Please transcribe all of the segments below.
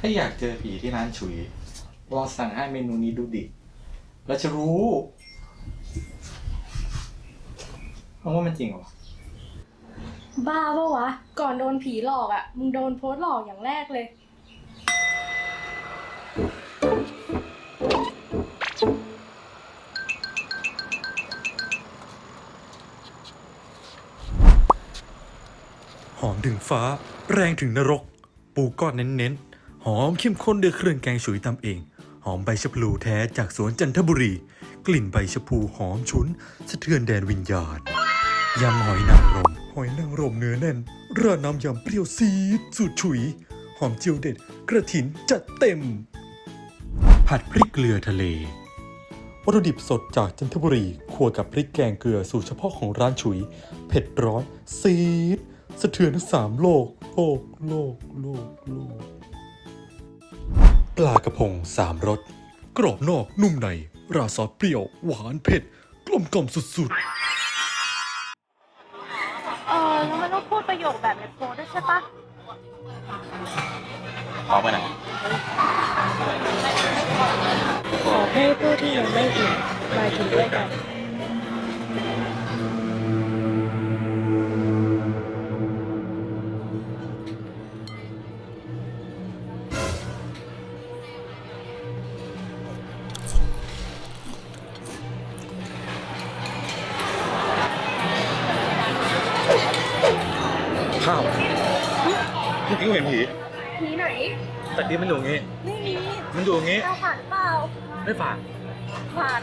ถ้าอยากเจอผีที่ร้านฉุยลองสั่งให้เมนูนี้ดูดิแล้วจะรู้เอาว่ามันจริงเหรอวะบ้าปะวะ ก่อนโดนผีหลอกอะ่ะ มึงโดนโพสต์หลอกอย่างแรกเลย หอมถึงฟ้า แรงถึงนรก ปูก้อนเน้นๆ หอมเข้มข้นด้วยเครื่องแกงฉุยตำเอง หอมใบชะพลูแท้จากสวนจันทบุรี กลิ่นใบชะพลูหอมชุนสะเทือนแดนวิญญาณยำหอยนางรมหอยนางรมเนื้อแน่นราดน้ำยำเปรี้ยวซีดสูตรฉุย หอมเจียวเด็ด กระถินจัดเต็ม ผัดพริกเกลือทะเล วัตถุดิบสดจากจันทบุรีคั่วกับพริกแกงเกลือสูตรเฉพาะของร้านฉุย เผ็ดร้อนซีดสะเทือนทั้งสามโลก โลก โลก โลก โลก ปลากระพงสามรสกรอบนอกนุ่มใน ราซอสเปรี้ยว หวานเผ็ด กลมกล่อมสุดเออแล้วมันต้องพูดประโยคแบบในโพสต์ด้วยใช่ปะออกไปไหนขอให้ผู้ที่ยังไม่อิ่มมากินด้วยกัน ข้าวเมื่อกี้กูเห็นผีผีไหนแต่กี้มันอยู่อย่างงี้ ไม่มีมันอยู่อย่างงี้ เราฝันเปล่าไม่ฝาดฝัน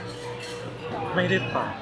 ไม่ได้ฝาด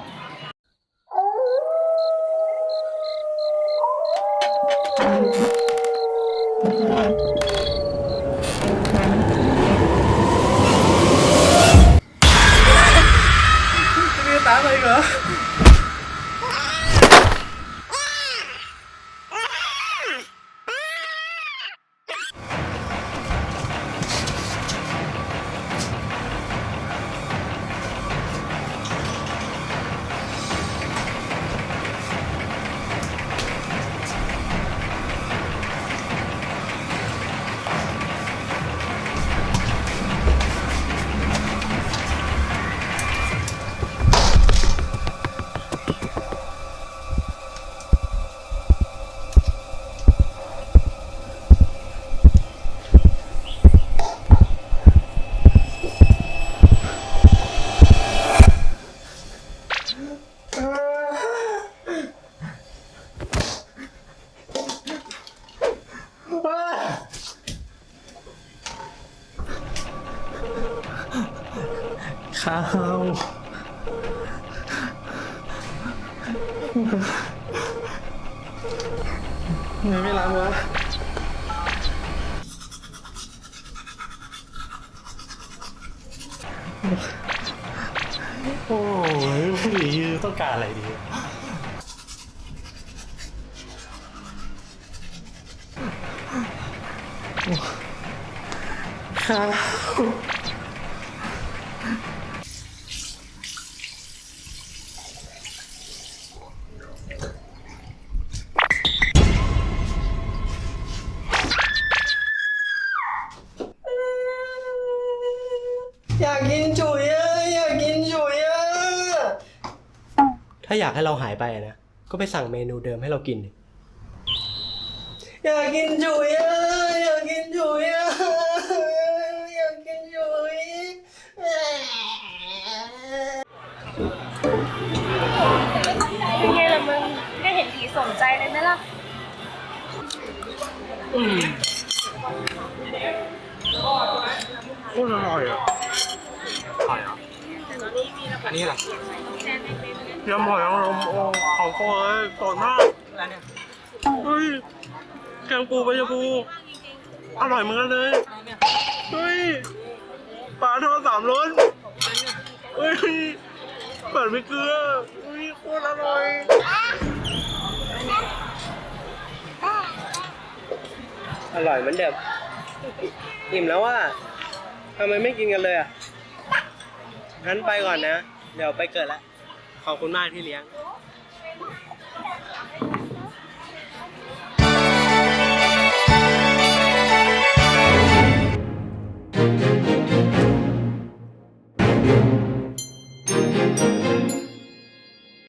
ข้าวทำไมไม่ล้างวะโอ้ยผู้หญิงต้องการอะไรดีข้าว ถ้าอยากให้เราหายไปอะนะ ก็ไปสั่งเมนูเดิมให้เรากินดิอยากกินจุ๋ยอะอยากกินจุ๋ยอะอยากกินจุ๋ยเป็นไงล่ะมึงไม่เห็นผีสนใจเลยไหมล่ะ โคตรอร่อยอะอร่อยอะอันนี้อะไร ยำหอยนางรมโอ้ของโปรเลยสดมากเฮ้ยแกงปูใบชะพูอร่อยเหมือนกันเลยเฮ้ยปลาทอดสามรสเฮ้ยเปิดไม่เกลือเฮ้ยโคตรอร่อยอร่อยเหมือนเดิมอิ่มแล้วว่าทำไมไม่กินกันเลยอะงั้นไปก่อนนะ เดี๋ยวไปเกิดละ ขอบคุณมากที่เลี้ยง